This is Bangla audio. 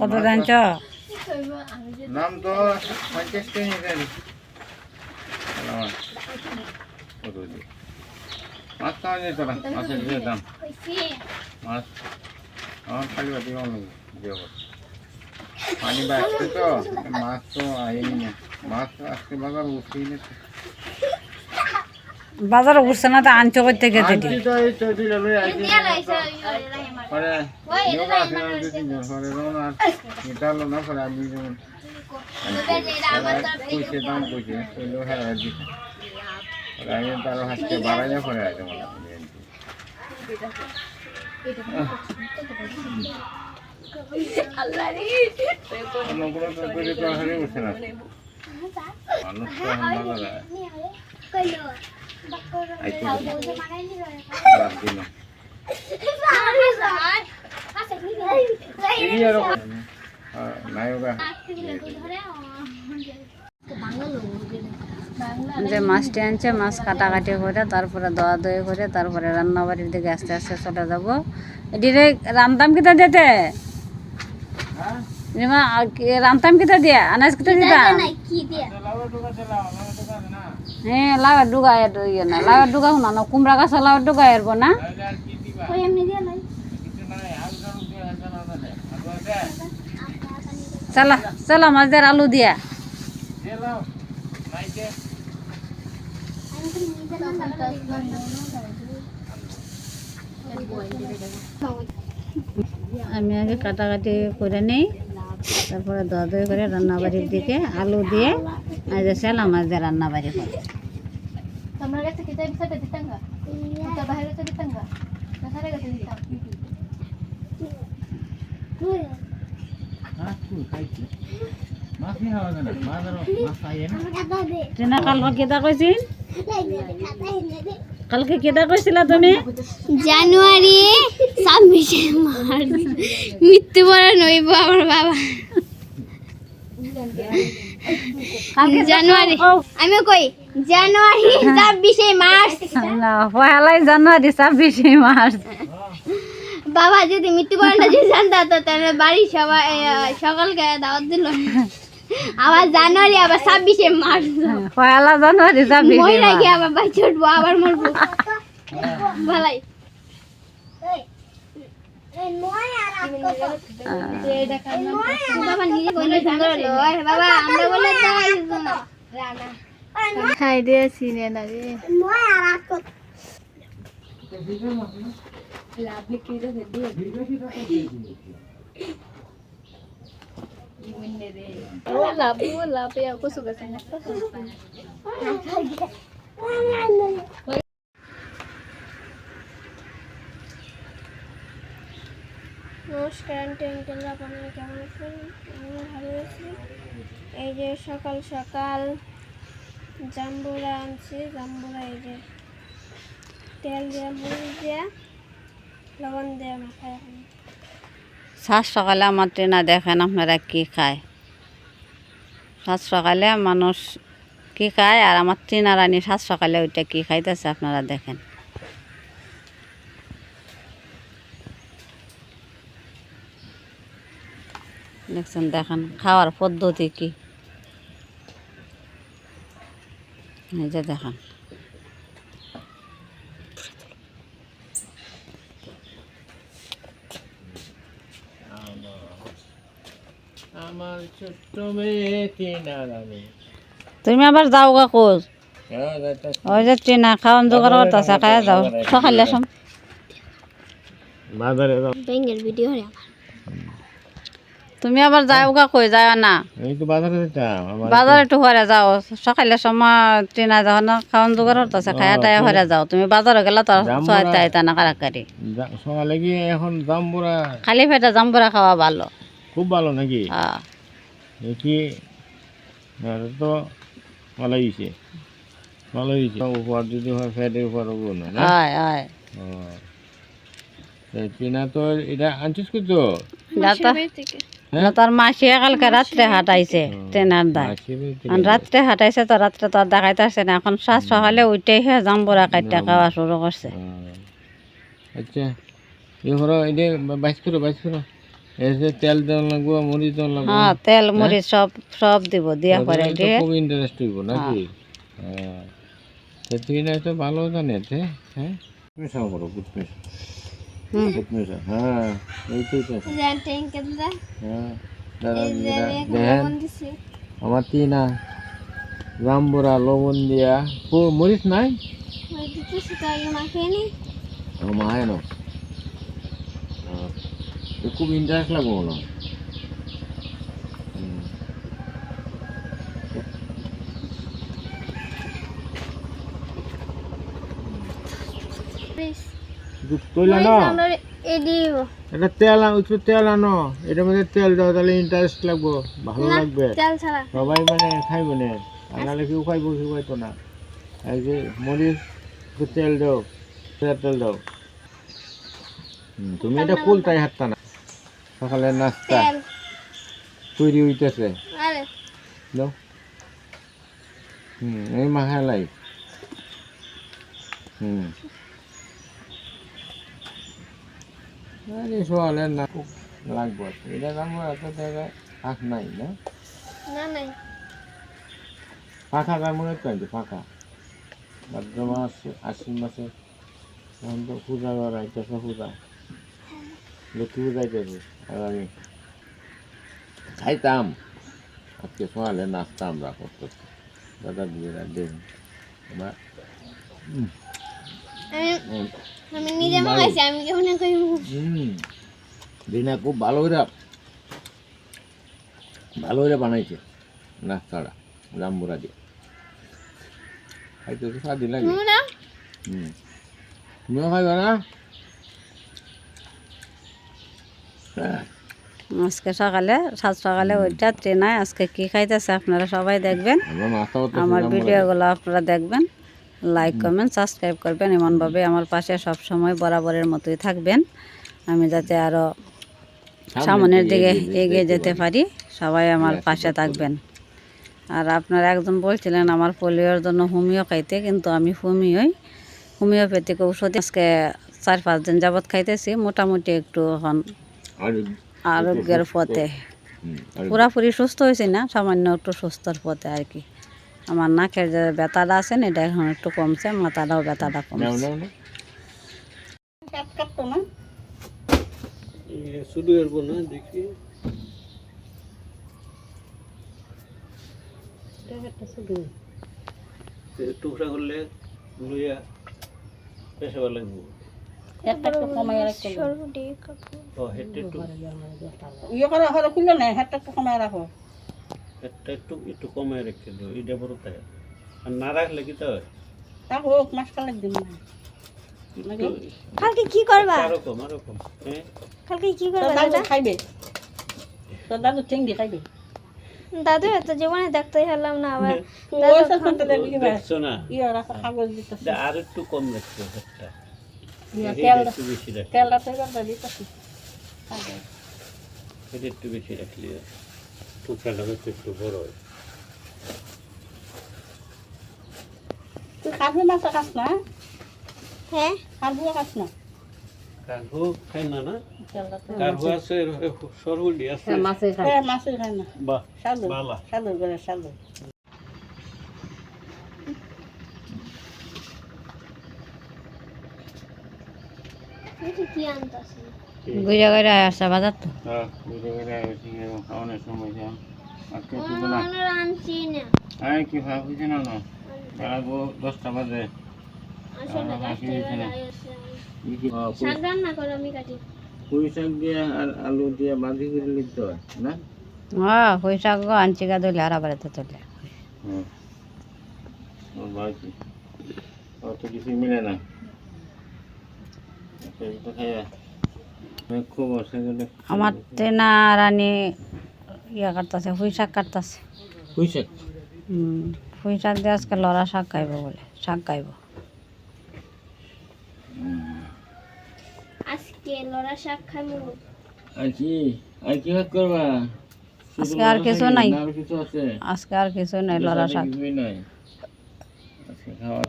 কত জানছ? নাম তো পঞ্চাশ মাছ। কত মাছ খাওয়া যেত না মাছের যে দাম। মাছ আমার খালি বাটি কম দেব পানি বাড়ছে তো মাছ তো আইনি না। মাছ আজকে বাজার উঠছেই না। বাজারে উঠছে না তো আনছো করতে গেছে হ্যাঁ হয় মানুষ যে মাছটি আনছে মাছ কাটাকাটি করে তারপরে দোয়া দই করে তারপরে রান্না বাড়ির দিকে আস্তে আস্তে চলে যাব। এটিরে রান্তাম কিতা দিতে? রান্তাম কিতা দিয়া? আনাজ কিতা দিতাম হ্যাঁ লাউয়ের ডুগা এটো ইয়ে না লাউয়ের ডুগা শুনা না কুমড়া গাছ লাউয়ের ডুগা এরবো না? চালা চালা মাছ দিয়ে আলু দিয়া। আমি আগে কাটাকাটি করে নেই। তারপরে দয়া দই করে রান্নাবাড়ির দিকে আলু দিয়ে আজ চালা মাছ দিয়ে রান্নাবাড়ি করে তোমরা কাছে kita bisa ada di tangga kita bahaya itu di tangga nah saya kasih di tangga মাছ নি খাওয়া যায় না মাছ আরও মাছ খাইয়ে না। টিনা কালকে কেটা কৈছিল? কালকে কেটা কৈছিলা তুমি? জানুয়ারি ছাব্বিশে মার্চ। মৃত্যুবরণ হইব আমার বাবা। জানুয়ারি। আমি কই জানুয়ারি ছাব্বিশে মার্চ। না, পহেলাই জানুয়ারি ছাব্বিশে মার্চ। বাবা যদি মৃত্যুবরণটা যদি জানতা তো তাহলে বাড়ি সবাই সকলকে দাওয়াত দিল। আবার জানুয়ারি আবার ছাব্বিশে মার্চ। পহেলা জানুয়ারি ছাব্বিশে মহিলা গিয়ে আবার বাচ্চা উঠবো আবার মরবো। ভালাই বাবা নিজে কইলে সুন্দর হলো ওই বাবা আমরা বলে তো খাই দিয়ে সিনে না রে লাভ নমস্কার আপনারা কেমন আছেন? আমি ভালো আছি। এই যে সকাল সকাল জাম্বুরা আনছি, জাম্বুরা এই যে তেল দিয়ে মরিচ দিয়ে লবণ দিয়ে এখন সাত সকালে আমার ট্রেনা দেখেন আপনারা কি খায়। সাত সকালে মানুষ কি খায় আর আমার ট্রেনা রানী সাত সকালে ওইটা কি খাইতেছে আপনারা দেখেন। দেখছেন, দেখেন, খাওয়ার পদ্ধতি কি। এই যে দেখেন। আমার ছোট্ট মেয়ে তিনার আমি তুমি আবার যাও গা কোচ ওই যে ট্রেনা খাওয়ান জোগাড় করতেছে খায় যাও। সকালে আসম বাজারে ব্যাঙ্গের ভিডিও হরে তুমি আবার যাও গা কই যাও না। এই তো বাজারে একটু হরে যাও সকালে সময় ট্রেনা যাও না খাওয়ান জোগাড় করতেছে খায় টায় হরে যাও। তুমি বাজারে গেলে তো না। আইতা না কারাকারি। যা- সকালে গিয়ে এখন জাম্বুরা খালি পেটে জাম্বুরা খাওয়া ভালো। খুব ভালো নাকি? হ্যাঁ। দেখি তো ভালোই হয়েছে। ভালোই হয়েছে। উপর যদি হয় ফ্যাটের উপর হব না হয় ও। তো এটা আনছিস করছ তোর মাসি কালকে রাত্রে হাঁটাইছে ট্রেনার দায়। রাত্রে হাঁটাইছে তো রাত্রে তো দেখাইতে আসছে না। এখন সাত সকালে উঠেই হে জাম্বুরা কাটটা খাওয়া শুরু করছে। আচ্ছা। এ হলো এটা বাইশ করো বাইশ করো এসে তেল দেওয়া লাগবো মরিচ দেওয়া লাগবো। হ্যাঁ তেল মরিচ সব সব দিব দিয়া পরে তো দিয়ে? খুব ইন্টারেস্ট হইব নাকি? হ্যাঁ। তো তুই না তো ভালো জানিস হ্যাঁ? মিশাও করো গুড মিশা হুম। গুড মিশা হ্যাঁ তো এই ট্যাঙ্কেলটা হ্যাঁ আমার তিনা জাম্বুরা লবণ দিয়া। মরিচ নাই? তো নি। মায় না। খুব ইন্টারেস্ট লাগবো মনে হয়। এটা তেল একটু তেল আনো। এটার মধ্যে তেল দাও তাহলে ইন্টারেস্ট লাগবো। ভালো লাগবে। তেল ছাড়া। সবাই মানে খাইব না। আর নাহলে কেউ খাইব কেউ খাইতো না। এই যে মরিচ তেল দাও তেল দাও। তুমি এটা ফুলটাই হাঁটতা না। সকালের নাস্তা। তৈরি হইতেছে হুম এই মাখালাই হুম। আরে সকালের না লাগবো এটা আমার এত জায়গায় নাই না? নাই। ফাঁকা তার মনে তো ফাঁকা ভাদ্র মাস আশ্বিন মাসে। এখন তো পূজা করা আইতেছে পূজা। লক্ষ্মী পূজা আইতেছে আর আমি খাইতাম। আজকে সকালে নাস্তা আমরা করতেছি দাদা দিয়ে দেন এবার আমি হুম, আমি নিজে মাখাইছি আমি কেমন কইব হুম দিনা খুব ভালো করে ভালো করে বানাইছে নাস্তাটা জাম্বুরা দিয়ে। খাইতে তো স্বাদই লাগে। হুম। তুমিও খাইবে না হ্যাঁ আজকে সকালে সাত সকালে ওইটা ট্রেনায় আজকে কি খাইতেছে আপনারা সবাই দেখবেন। আমরা ভিডিওগুলো আপনারা দেখবেন। লাইক কমেন্ট সাবস্ক্রাইব করবেন। এমনভাবে আমার পাশে সব সময় বরাবরের মতোই থাকবেন। আমি যাতে আরও সামনের দিকে এগিয়ে যেতে পারি। সবাই আমার পাশে থাকবেন। আর আপনারা একজন বলছিলেন আমার পোলিওর জন্য হোমিও খাইতে কিন্তু আমি হোমিওই। হোমিওপ্যাথিক ঔষধ আজকে চার পাঁচ দিন যাবৎ খাইতেছি। মোটামুটি একটু এখন আরোগ্যের পথে। পুরাপুরি সুস্থ হয়েছি না সামান্য একটু সুস্থর পথে আর কি। আমার নাকের যে ব্যথাটা আছে না এটা এখন একটু কমছে মাথাটাও ব্যথাটা কমছে। শুধু না দেখি। টুকরা করলে লইয়া পেশাবার লাগবো। সরুটি কাপড়। ও হেডটা একটু ইয়ে করে হলে খুললে না হাতটা একটু কমায় রাখো হেডটা একটু একটু কমায় রেখে দিও এটা বড় তাই। আর না রাখলে কি তো? তারপর মাস কালে দিন কালকে কি করবা আরও কম হ্যাঁ কালকে কি করবা দাদা? খাইবে। তোর দাদু চিংড়ি খাইবে। দাদু এত জীবনে দেখতে হলাম না আবার দেখছ না? আর একটু কম হেডটা ইয়ে, রাখলি তেলটা তো দিতেছি এটা একটু বেশি রাখলি টুকরাটা হচ্ছে একটু বড়। হয় তুই খাবি মাছ খাস না হ্যাঁ? খাব খাস না। কার্ভো খাই না না? কার্ভো আছে সরহুলি আছে। মাছে খায়। হ্যাঁ মাছে খায় না। বাহ সাদু বালা। করে সাদু কি আনতাছি? ঘুরে ঘুরে আসছে বাজার তো হ্যাঁ, গেলে এসে গেল, খাওয়ানোর সময় যাও। আজকে তো বলা, আনছি না আয় কি ভাবছি না না বেড়াবো দশটা বাজে পুঁই- শাক রান্না করো আমি কাটি পুঁই শাক দিয়ে আর আলু দিয়ে বাঁধি করে নিতে হয় না হ্যাঁ গো আনছি গা আর আবার হুম। অত কিছু মিলে না খাইয়া অনেক খুব অসে গেলে আমার ট্রেনা রানী ইয়া কাটতেছে পুঁই শাক কাটতেছে পুঁই শাক হুম পুঁই শাক দিয়ে আজকে লড়া শাক খাইব বলে শাক খাইব। আজকে লড়া শাক খামু আর কি? আর কি ভাগ করবা? আজকে আর কিছু নাই। আজকে আর কিছু নাই লড়া শাক নাই। আজকে খাওয়া